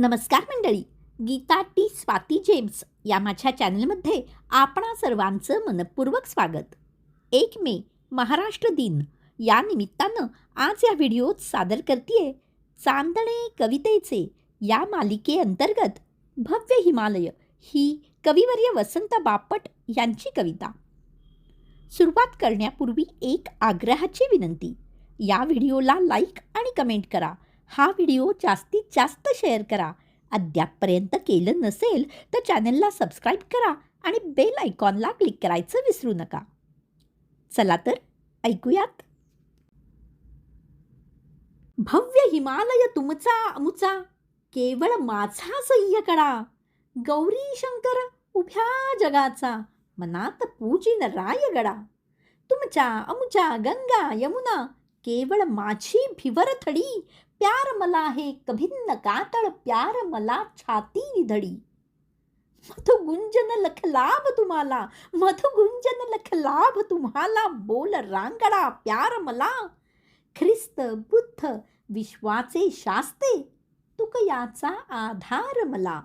नमस्कार मंडळी Gita T Swati James या माझ्या चॅनलमध्ये आपणा सर्वांचं मनपूर्वक स्वागत. एक मे महाराष्ट्र दिन. या निमित्तानं आज या व्हिडिओत सादर करते चांदणे कवितेचे. या मालिकेअंतर्गत भव्य हिमालय ही कविवर्य वसंत बापट यांची कविता. सुरुवात करण्यापूर्वी एक आग्रहाची विनंती. या व्हिडिओला लाईक आणि कमेंट करा. हा व्हिडिओ जास्तीत जास्त शेअर करा. अद्यापपर्यंत केलं नसेल तर चॅनलला सबस्क्राईब करा आणि बेल आयकॉनला क्लिक करायचं विसरू नका. चला तर ऐकूयात. भव्य हिमालय तुमचा अमुचा केवळ माझा सह्यकडा गौरी शंकर उभ्या जगाचा मनात पूजिन रायगडा. तुमच्या अमुच्या गंगा यमुना केवळ माझी भिवर थडी प्यार मला हे कभिन्न कातळ प्यार मला छाती निधडी मधुगुंजन लख लाभ तुम्हाला मधुगुंजन लख लाभ तुम्हाला बोल रांगडा प्यार मला. ख्रिस्त बुद्ध विश्वाचे शास्ते तुक याचा आधार मला.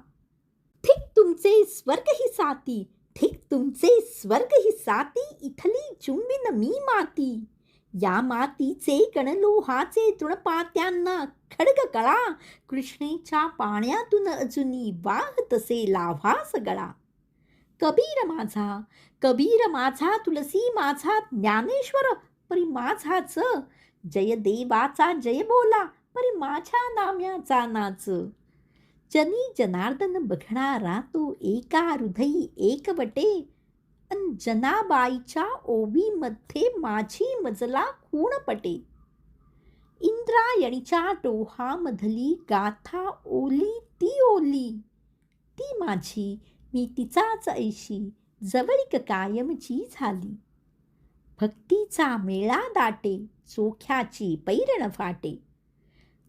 ठीक तुमचे स्वर्ग ही साती ठीक तुमचे स्वर्ग ही साती इथली चुंबिन मी माती. या मातीचे कणलोहाचे तृणपात्यांना खडग कळा. कृष्णेच्या पाण्यातून अजूनी वाहतसे लाभास गळा. कबीर माझा कबीर माझा तुलसी माझा ज्ञानेश्वर परी माझाच. जय देवाचा जय बोला परी माझ्या नाम्याचा नाच. जनी जनार्दन बघणारा तो एका हृदयी एकवटे. जनाबाईच्या ओबीमध्ये माझी मजला खूण पटे. इंद्रायणीच्या डोहामधली गाथा ओली ती ओली. ती माझी मी तिचाच ऐशी जवळीक कायमची झाली. भक्तीचा मेळा दाटे चोख्याची पैरण फाटे.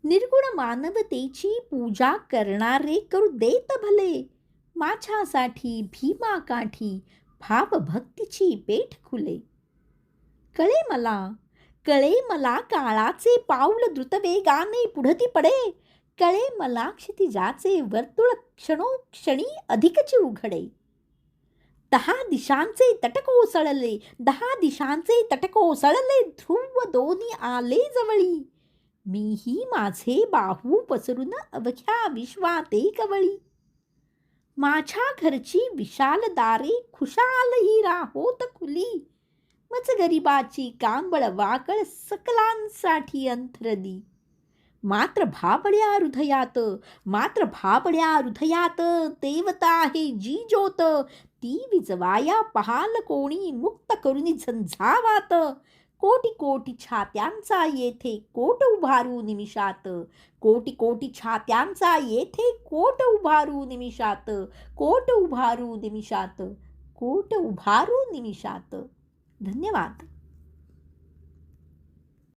निर्गुण मानवतेची पूजा करणारे करू देत भले. माझ्यासाठी भीमा काठी भावभक्तीची पेठ खुले. कळे मला कळे मला काळाचे पाऊल द्रुतवेगाने पुढती पडे. कळे मला क्षितिजाचे वर्तुळ क्षणोक्षणी अधिकची उघडे. दहा दिशांचे तटकोसळले दहा दिशांचे तटकोसळले ध्रुव दोन्ही आले जवळी. मीही माझे बाहू पसरून अवघ्या विश्वाते कवळी माझ्या घरची विशाल दारे खुशाल ही राहोत खुली. मच गरिबाची कांबळ वाकळ सकलांसाठी अंथरली. मात्र भाबड्या हृदयात मात्र भाबड्या हृदयात देवता आहे जी ज्योत ती विजवाया पहाल कोणी मुक्त करून झंझावात. कोटी कोटी छात्यांचा येथे कोट उभारू निमिषात. कोटी कोटी छात्यांचा येथे कोट उभारू निमिषात. कोट उभारू निमिषात. कोट उभारू निमिषात. धन्यवाद.